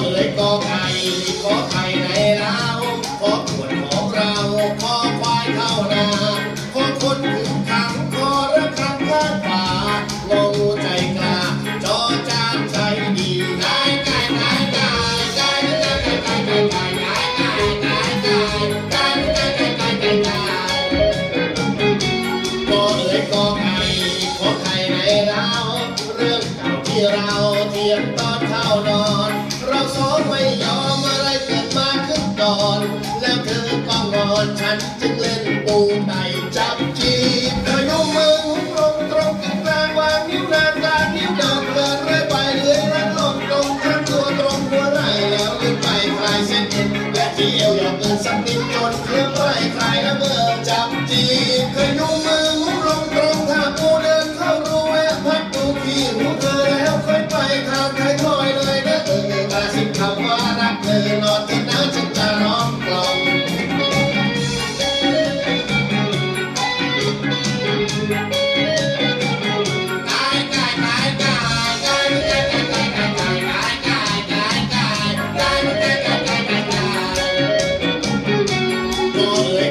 เอ๋ยกอไก่ขอไข่ในเล้าขอขวดของเราขอควายเท่านาขอคนถึงขังขอระคังข้างป่างงใจกล้าจอจานใจดีนายไก่นายไก่ไก่ไก่ไก่ไก่ไก่ไก่ไก่ไก่ไก่ไก่ไก่ไก่ไก่ไก่ไก่ก็เอ๋ยก็ไก่ขอไข่ในเล้าเรื่องเก่าที่เกาเทียมตอนเข้านอน โสไม่ยอมอะไรเกิดมาขึ้นก่อน แล้วเธอก็งอนฉันจึงเล่นปูไตจับจีบเธอยกมือหุ้มลงตรงกลางวางนิ้วนางางนิ้วดอกเนเรื่อยไปเลื่อยรัดลงตรงทั้ตัวตรงหัวไหแล้วเลื่อนไปคลายเส้นเอ็นและที่เอวยอกเกินสักนิดจนเลื่อนไปคใครแล้เมื่อจับจีบเคยนุ่ม Senhor.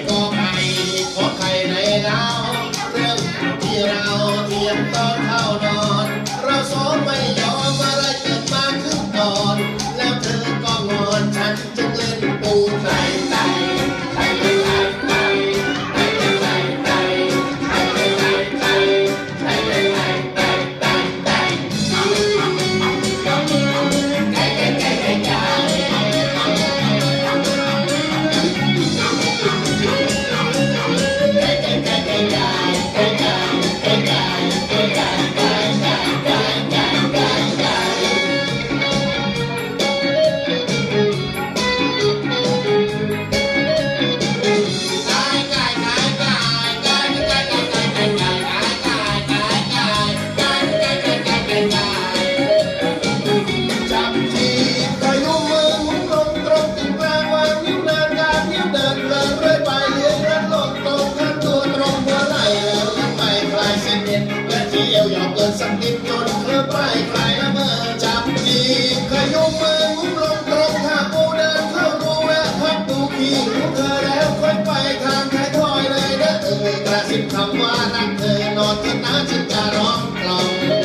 คำว่ารักเธอนอนจนน้นฉันจะร้องกล่อม